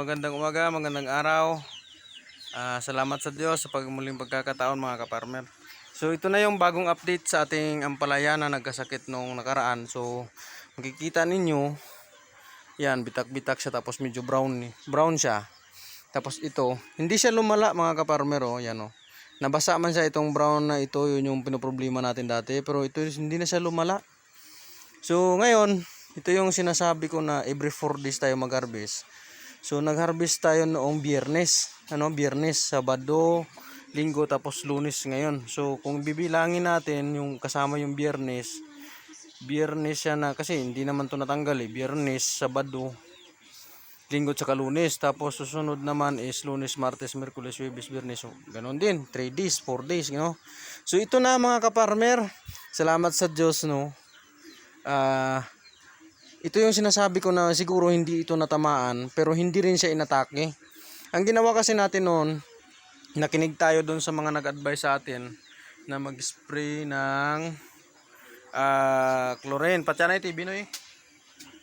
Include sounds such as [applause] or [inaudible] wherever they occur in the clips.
magandang umaga, magandang araw. Ah, salamat sa Diyos sa pagmuling pagkakataon mga kaparmer. So ito na yung bagong update sa ating ampalaya na nagkasakit nung nakaraan. So makikita ninyo, yan bitak-bitak siya tapos medyo brown brown siya. Tapos ito, hindi siya lumala mga kaparmer oh, yan oh. Nabasa man siya itong brown na ito, yun yung pinoproblema natin dati, pero ito hindi na siya lumala. So ngayon, ito yung sinasabi ko na every 4 days tayo mag-harvest. So nag-harvest tayo noong biyernes. Ano, biyernes, sabado, linggo, tapos lunes ngayon. So kung bibilangin natin yung kasama yung biyernes, biyernes siya na, kasi hindi naman to natanggal eh. Biyernes, sabado, linggo tsaka lunes. Tapos susunod naman is lunes, martes, merkules, webes, biyernes. So ganun din, 3 days, 4 days, you know. So ito na mga kaparmer. Salamat sa Diyos, no. Ah, ito yung sinasabi ko na siguro hindi ito natamaan pero hindi rin siya inatake. Ang ginawa kasi natin noon, nakinig tayo doon sa mga nag-advise sa atin na mag-spray ng ah chlorine. Patsana ito, Binoy.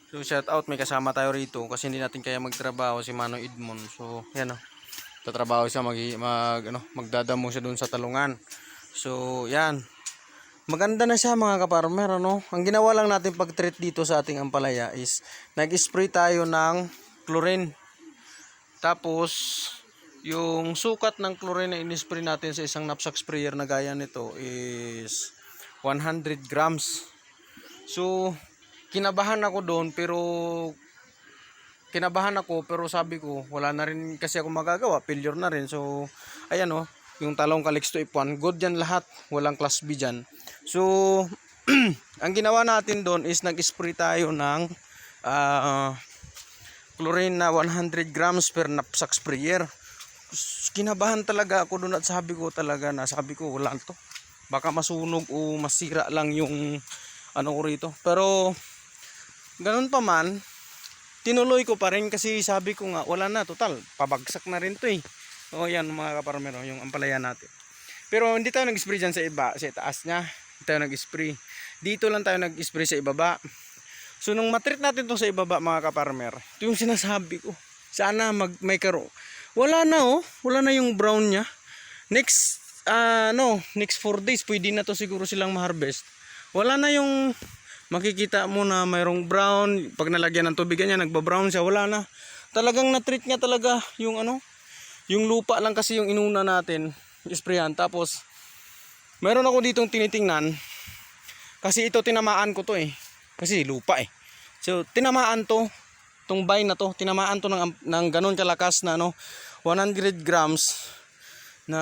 So shout out, may kasama tayo rito kasi hindi natin kaya magtrabaho si Mano Edmond. So yan oh. Tatrabaho siya mag, mag ano, magdadamo siya doon sa talungan. So yan, Maganda na siya mga kaparmer ano. Ang ginawa lang natin pag-treat dito sa ating ampalaya is nag-spray tayo ng chlorine. Tapos yung sukat ng chlorine na in-spray natin sa isang knapsack sprayer na gaya nito is 100 grams. So kinabahan ako doon pero kinabahan ako pero sabi ko wala na rin kasi ako magagawa, failure na rin. So ayan oh, yung talong Calixto F1, good yan lahat, walang class B dyan. So, [clears throat] ang ginawa natin doon is nag-spray tayo ng ah, chlorine na 100 grams per knapsack sprayer. Kinabahan talaga ako doon at sabi ko talaga na sabi ko wala to. Baka masunog o masira lang yung ano ko rito. Pero ganun pa man, tinuloy ko pa rin kasi sabi ko nga wala na total. Pabagsak na rin to eh. O yan mga kaparmero, yung ampalaya natin. Pero hindi tayo nag-spray dyan sa iba, sa itaas niya. Tayo nag-spray. Dito lang tayo nag-spray sa ibaba. So nung matreat natin to sa ibaba mga kaparmer, ito yung sinasabi ko. Sana mag may karo. Wala na oh, wala na yung brown niya. Next no, next 4 days pwede na to siguro silang ma-harvest. Wala na yung makikita mo na mayroong brown, pag nalagyan ng tubig niya nagba-brown siya, wala na. Talagang na-treat niya talaga yung ano, yung lupa lang kasi yung inuna natin, isprayan. Tapos meron ako ditong tinitingnan kasi ito tinamaan ko to eh. Kasi lupa eh. So tinamaan to, tong vine na to, tinamaan to ng, ng ganun kalakas na ano, 100 grams na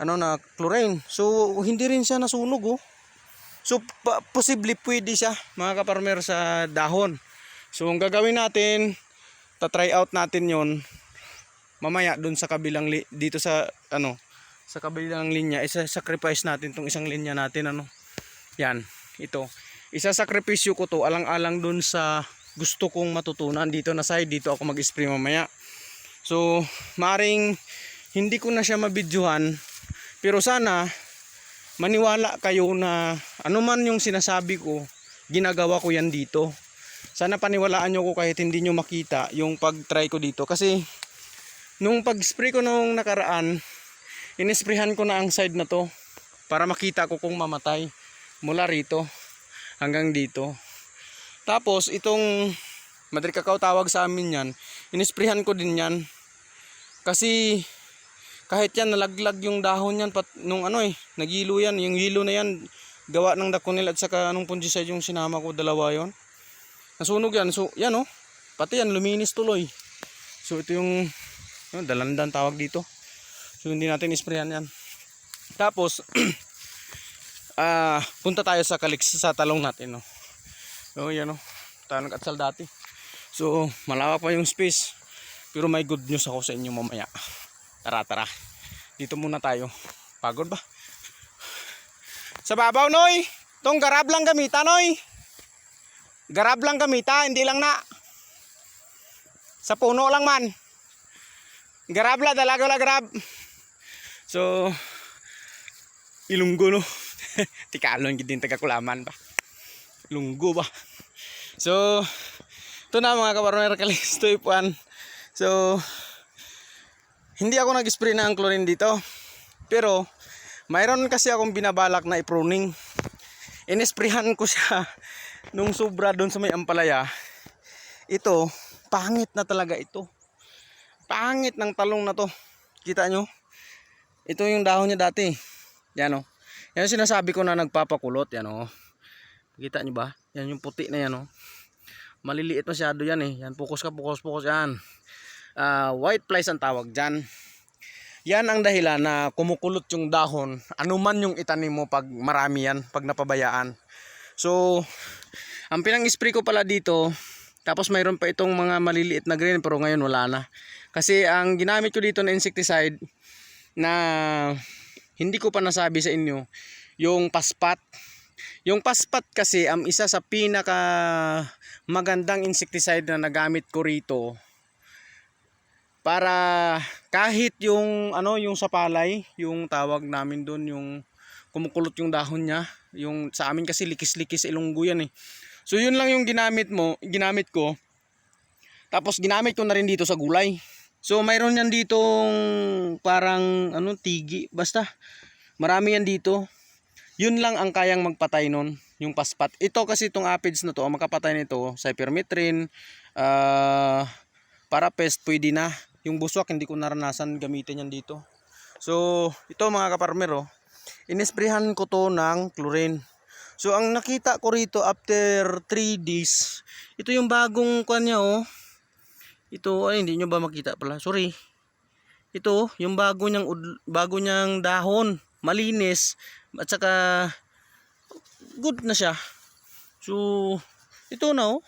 ano na chlorine. So hindi rin siya nasunog oh. So posible pwede siya mga kaparmer sa dahon. So ang gagawin natin, ta-try out natin 'yon mamaya dun sa kabilang dito sa ano sa kabilang linya isa sacrifice natin tong isang linya natin ano? Yan ito. Isa sakripisyo ko to alang-alang dun sa gusto kong matutunan. Dito na side dito ako mag-spray mamaya. So maring hindi ko na siya mabidyohan pero sana maniwala kayo na ano man yung sinasabi ko ginagawa ko yan dito. Sana paniwalaan nyo ko kahit hindi nyo makita yung pag-try ko dito. Kasi nung pag-spray ko nung nakaraan, inisprayhan ko na ang side na to para makita ko kung mamatay mula rito hanggang dito. Tapos itong Madrid Cacao tawag sa amin yan, inisprayhan ko din yan. Kasi kahit yan nalaglag yung dahon yan pat nung ano eh, nagilo yan, yung hilo na yan gawa ng dakunil at saka anong fungicide yung sinama ko dalawa yon. Nasunog yan. So yan oh. Pati yan luminis tuloy. So ito yung No, dalandan tawag dito. So hindi natin isprayan yan. Tapos [clears throat] ah punta tayo sa kaliks sa talong natin no. So yan no. Tayo nag-atsal dati. So malawak pa yung space. Pero may good news ako sa inyo mamaya. Tara tara. Dito muna tayo. Pagod ba? Sa babaw noy. Tong garab lang gamita noy. Garab lang gamita, hindi lang na. Sa puno lang man. Garab la, dalaga la garab. So, ilunggo no. [laughs] Tikalon gid din taga kulaman ba. Lunggo ba. So, ito na mga kaparmer kalisto ipuan. So, hindi ako nag-spray ng chlorine dito. Pero, mayroon kasi akong binabalak na i-pruning. Inesprehan ko siya [laughs] nung sobra doon sa may ampalaya. Ito, pangit na talaga ito. Pangit ng talong na to. Kita nyo? Ito yung dahon niya dati. Yan o. Yan yung sinasabi ko na nagpapakulot. Yan o. Kita nyo ba? Yan yung puti na yan o. Maliliit masyado yan eh. Yan, focus ka, focus, focus yan. Ah, white flies ang tawag dyan. Yan ang dahilan na kumukulot yung dahon. Ano man yung itanim mo pag marami yan, pag napabayaan. So, ang pinang-spray ko pala dito, tapos mayroon pa itong mga maliliit na green pero ngayon wala na. Kasi ang ginamit ko dito na insecticide na hindi ko pa nasabi sa inyo, yung paspat. Yung paspat kasi ang isa sa pinaka magandang insecticide na nagamit ko rito para kahit yung ano yung sa palay, yung tawag namin doon yung kumukulot yung dahon niya, yung sa amin kasi likis-likis ilunggo yan eh. So yun lang yung ginamit mo, ginamit ko. Tapos ginamit ko na rin dito sa gulay. So mayroon yan ditong parang ano tigi, basta marami yan dito. Yun lang ang kayang magpatay nun, yung paspat. Ito kasi itong aphids na to, ang makapatay nito, cypermethrin, ah para pest pwede na. Yung buswak hindi ko naranasan gamitin yan dito. So ito mga kaparmer oh, inesprehan ko to ng chlorine. So ang nakita ko rito after 3 days, ito yung bagong kanya oh. Ito ay hindi nyo ba makita pala? Sorry. Ito yung bago niyang bago niyang dahon, malinis at saka good na siya. So ito na oh.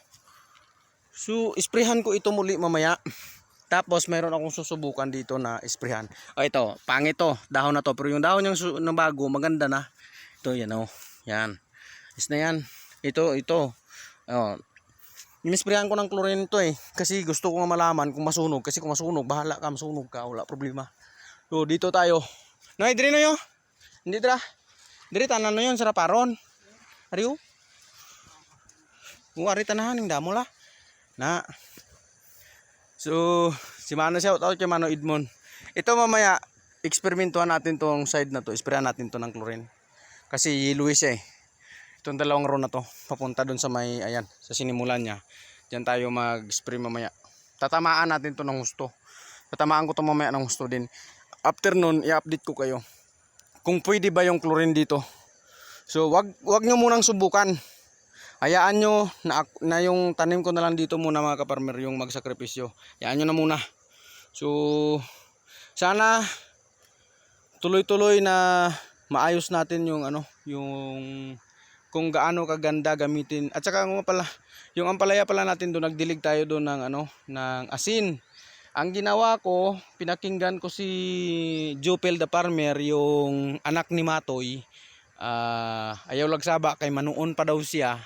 So isprehan ko ito muli mamaya. Tapos mayroon akong susubukan dito na isprehan. O ito, pangit to, dahon na to. Pero yung dahon su- na bago, maganda na. Ito, yan o. Yan. Is na yan. Ito, ito. Oh. Inisprehan ko ng chlorine to eh. Kasi gusto ko nga malaman kung masunog. Kasi kung masunog, bahala ka, masunog ka. Wala problema. So, dito tayo. Nay, diri na yo. Hindi dira. Diri tanan na yun, saraparon. Ariyo. Kung ari tanahan, yung damo la. Na. So, si Mano shout out kay Mano Edmond. Ito mamaya, eksperimentuhan natin tong side na to. Isprayan natin to ng chlorine. Kasi yellowish eh. Itong dalawang row na to. Papunta dun sa may, ayan, sa sinimulan niya. Diyan tayo mag-spray mamaya. Tatamaan natin to ng husto. Tatamaan ko to mamaya ng husto din. After nun, i-update ko kayo. Kung pwede ba yung chlorine dito. So, wag, wag nyo munang subukan hayaan nyo na, na yung tanim ko na lang dito muna mga kaparmer yung magsakripisyo hayaan nyo na muna so sana tuloy-tuloy na maayos natin yung ano yung kung gaano kaganda gamitin. At saka nga pala yung ampalaya pala natin doon nagdilig tayo doon ng ano ng asin. Ang ginawa ko pinakinggan ko si Jopel the farmer yung anak ni Matoy. Ah ayaw lagsaba kay manuon pa daw siya.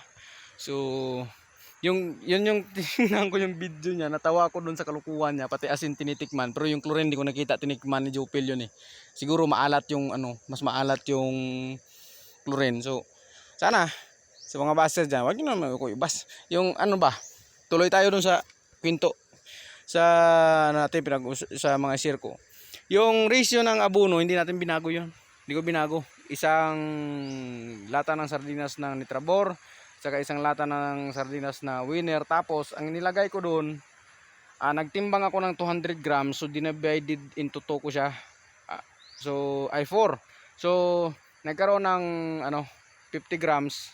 So, yung yun yung [laughs] tingnan ko yung video niya, natawa ako doon sa kalukuhan niya, pati asin tinitikman, pero yung chlorine hindi ko nakita tinikman ni Jopel yun eh. Siguro maalat yung ano, mas maalat yung chlorine. So, sana sa mga baser diyan, wag niyo naman ako ibas. Yung ano ba? Tuloy tayo doon sa kwento sa natin pinag sa mga share ko. Yung ratio ng abono, hindi natin binago yun. Hindi ko binago. Isang lata ng sardinas ng Nitrabor, saka isang lata ng sardinas na winner. Tapos, ang nilagay ko doon, ah, nagtimbang ako ng 200 grams. So, divided into 2 ko siya. Ah, so, ay 4. So, nagkaroon ng ano, 50 grams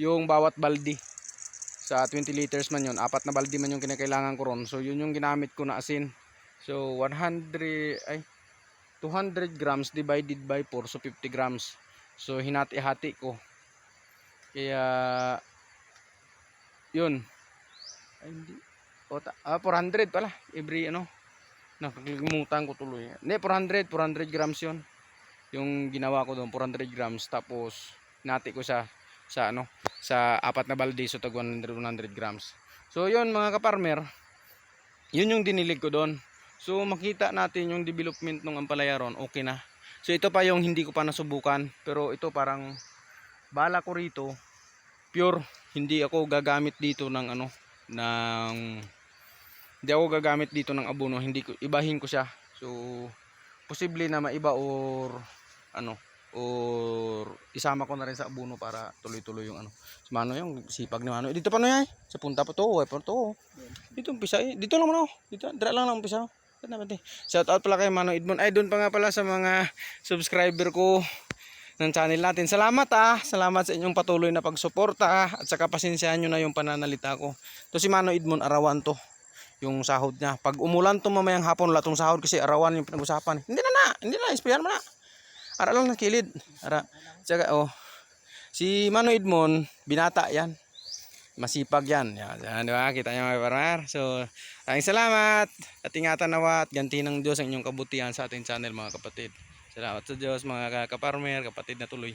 yung bawat baldi. Sa 20 liters man yun. Apat na baldi man yung kinakailangan ko ron. So, yun yung ginamit ko na asin. So, 100, ay, 200 grams divided by 4. So, 50 grams. So, hinati-hati ko. Kaya yun. Ay, hindi. O, ah, 400 pala. Every ano. Nakalimutan ko tuloy. Hindi, 400. 400 grams yun. Yung ginawa ko doon, 400 grams. Tapos, nati ko sa sa ano sa apat na balde so tag 100 100 grams so yun mga kaparmer yun yung dinilig ko doon so makita natin yung development ng ampalaya ron okay na so ito pa yung hindi ko pa nasubukan pero ito parang bala ko rito pure hindi ako gagamit dito ng ano ng hindi ako gagamit dito ng abono, hindi ko ibahin ko siya. So posible na maiba or ano or isama ko na rin sa abono para tuloy-tuloy yung ano. Si Mano yung sipag ni Mano. Eh, Dito pa no yay. Sa punta pa to, eh, pa to. Dito umpisa eh. Dito lang mano. Dito, dira lang lang umpisa. Eh. Shout out pala kay Mano Edmond. Ay doon pa nga pala sa mga subscriber ko ng channel natin. Salamat ah. Salamat sa inyong patuloy na pagsuporta at saka pasensyahan nyo na yung pananalita ko. To si Mano Edmond arawan to yung sahod niya. Pag umulan to mamayang hapon wala tong sahod kasi arawan yung pinag-usapan. Hindi na na, hindi na, ispayan mo na. Ara lang ng kilid. Ara. Tsaka oh. Si Mano Edmond, binata yan. Masipag yan. Yan, yan di ba? Kita niyo mga parmar. So, maraming salamat. At ingatan nawa at ganti ng Diyos ang inyong kabutihan sa ating channel mga kapatid. Salamat sa Diyos mga kaparmer, kapatid na tuloy.